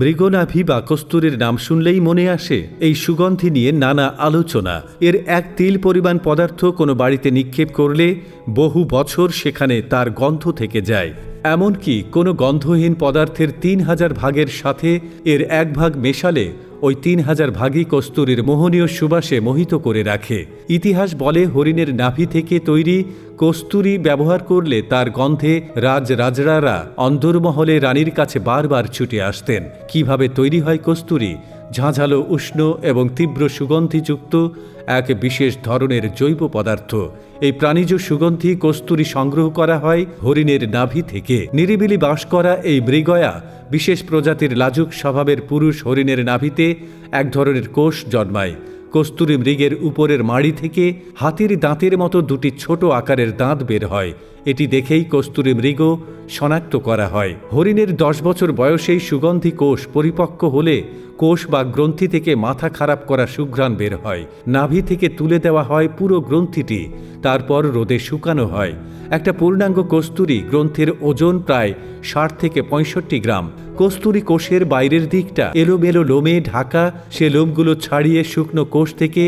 মৃগনাভি বা কস্তুরীর নাম শুনলেই মনে আসে, এই সুগন্ধি নিয়ে নানা আলোচনা। এর এক তিল পরিমাণ পদার্থ কোনো বাড়িতে নিক্ষেপ করলে বহু বছর সেখানে তার গন্ধ থেকে যায়। এমনকি কোনো গন্ধহীন পদার্থের তিন হাজার ভাগের সাথে এর এক ভাগ মেশালে ওই তিন হাজার ভাগী কস্তুরীর মোহনীয় সুবাসে মোহিত করে রাখে। ইতিহাস বলে হরিণের নাভি থেকে তৈরি কস্তুরী ব্যবহার করলে তার গন্ধে রাজ রাজরারা অন্দরমহলে রানীর কাছে বারবার ছুটে আসতেন। কীভাবে তৈরি হয় কস্তুরি? ঝাঁঝালো উষ্ণ এবং তীব্র সুগন্ধিযুক্ত এক বিশেষ ধরনের জৈব পদার্থ। এই প্রাণীজ সুগন্ধি কস্তুরি সংগ্রহ করা হয় হরিণের নাভি থেকে। নিরিবিলি বাস করা এই মৃগয়া বিশেষ প্রজাতির লাজুক স্বভাবের পুরুষ হরিণের নাভিতে এক ধরনের কোষ জন্মায়। কস্তুরি মৃগের উপরের মাড়ি থেকে হাতির দাঁতের মতো দুটি ছোট আকারের দাঁত বের হয়। এটি দেখেই কস্তুরি মৃগ শনাক্ত করা হয়। হরিণের দশ বছর বয়সেই সুগন্ধি কোষ পরিপক্ক হলে কোষ বা গ্রন্থি থেকে মাথা খারাপ করা সুঘ্রাণ বের হয়। নাভি থেকে তুলে দেওয়া হয় পুরো গ্রন্থিটি। তারপর রোদে শুকানো হয়। একটা পূর্ণাঙ্গ কস্তুরি গ্রন্থের ওজন প্রায় ষাট থেকে পঁয়ষট্টি গ্রাম। কস্তুরি কোষের বাইরের দিকটা এলোমেলো লোমে ঢাকা, সে লোমগুলো ছাড়িয়ে শুকনো কোষ থেকে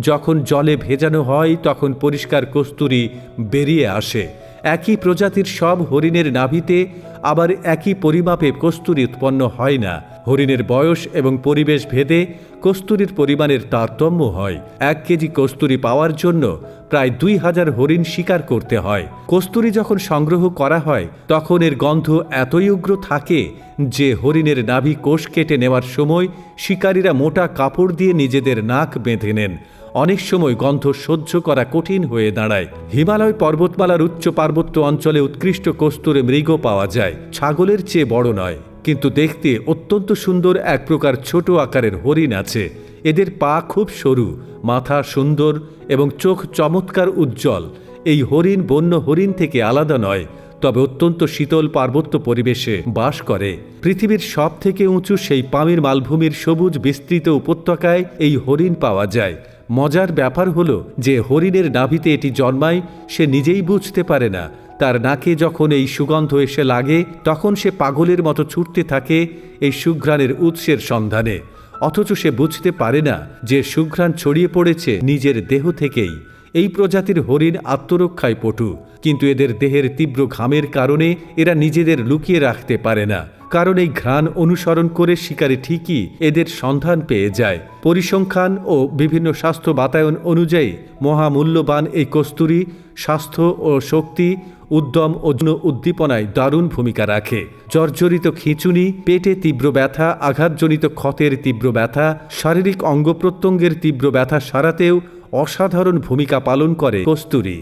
যখন জলে ভেজানো হয় তখন পরিষ্কার কস্তুরি বেরিয়ে আসে। একই প্রজাতির সব হরিণের নাভিতে, আবার একই পরিমাপে কস্তুরি উৎপন্ন হয় না। হরিণের বয়স এবং পরিবেশ ভেদে কস্তুরির পরিমাণের তারতম্য হয়। এক কেজি কস্তুরি পাওয়ার জন্য প্রায় দুই হাজার হরিণ শিকার করতে হয়। কস্তুরি যখন সংগ্রহ করা হয়, তখন এর গন্ধ এতই উগ্র থাকে যে হরিণের নাভি কোষ কেটে নেওয়ার সময় শিকারীরা মোটা কাপড় দিয়ে নিজেদের নাক বেঁধে নেন। অনেক সময় গন্ধ সহ্য করা কঠিন হয়ে দাঁড়ায়। হিমালয় পর্বতমালার উচ্চ পার্বত্য অঞ্চলে উৎকৃষ্ট কস্তুরে মৃগ পাওয়া যায়। ছাগলের চেয়ে বড় নয়, কিন্তু দেখতে অত্যন্ত সুন্দর এক প্রকার ছোট আকারের হরিণ আছে। এদের পা খুব সরু, মাথা সুন্দর এবং চোখ চমৎকার উজ্জ্বল। এই হরিণ বন্য হরিণ থেকে আলাদা নয় তবে অত্যন্ত শীতল পার্বত্য পরিবেশে বাস করে। পৃথিবীর সব থেকে উঁচু সেই পামির মালভূমির সবুজ বিস্তৃত উপত্যকায় এই হরিণ পাওয়া যায়। মজার ব্যাপার হলো যে হরিণের নাভিতে এটি জন্মায়, সে নিজেই বুঝতে পারে না। তার নাকে যখন এই সুগন্ধ এসে লাগে, তখন সে পাগলের মতো ছুটতে থাকে এই সুঘ্রাণের উৎসের সন্ধানে। অথচ সে বুঝতে পারে না যে সুঘ্রাণ ছড়িয়ে পড়েছে নিজের দেহ থেকেই। এই প্রজাতির হরিণ আত্মরক্ষায় পটু, কিন্তু এদের দেহের তীব্র ঘামের কারণে এরা নিজেদের লুকিয়ে রাখতে পারে না। কারণ এই ঘ্রাণ অনুসরণ করে শিকারী ঠিকই এদের সন্ধান পেয়ে যায়। পরিসংখ্যান ও বিভিন্ন স্বাস্থ্য বাতায়ন অনুযায়ী মহামূল্যবান এই কস্তুরি স্বাস্থ্য ও শক্তি, উদ্যম ও উদ্দীপনায় দারুণ ভূমিকা রাখে। জর্জরিত খিঁচুনি, পেটে তীব্র ব্যথা, আঘাতজনিত ক্ষতের তীব্র ব্যথা, শারীরিক অঙ্গ প্রত্যঙ্গের তীব্র ব্যথা সারাতেও অসাধারণ ভূমিকা পালন করে কস্তুরী।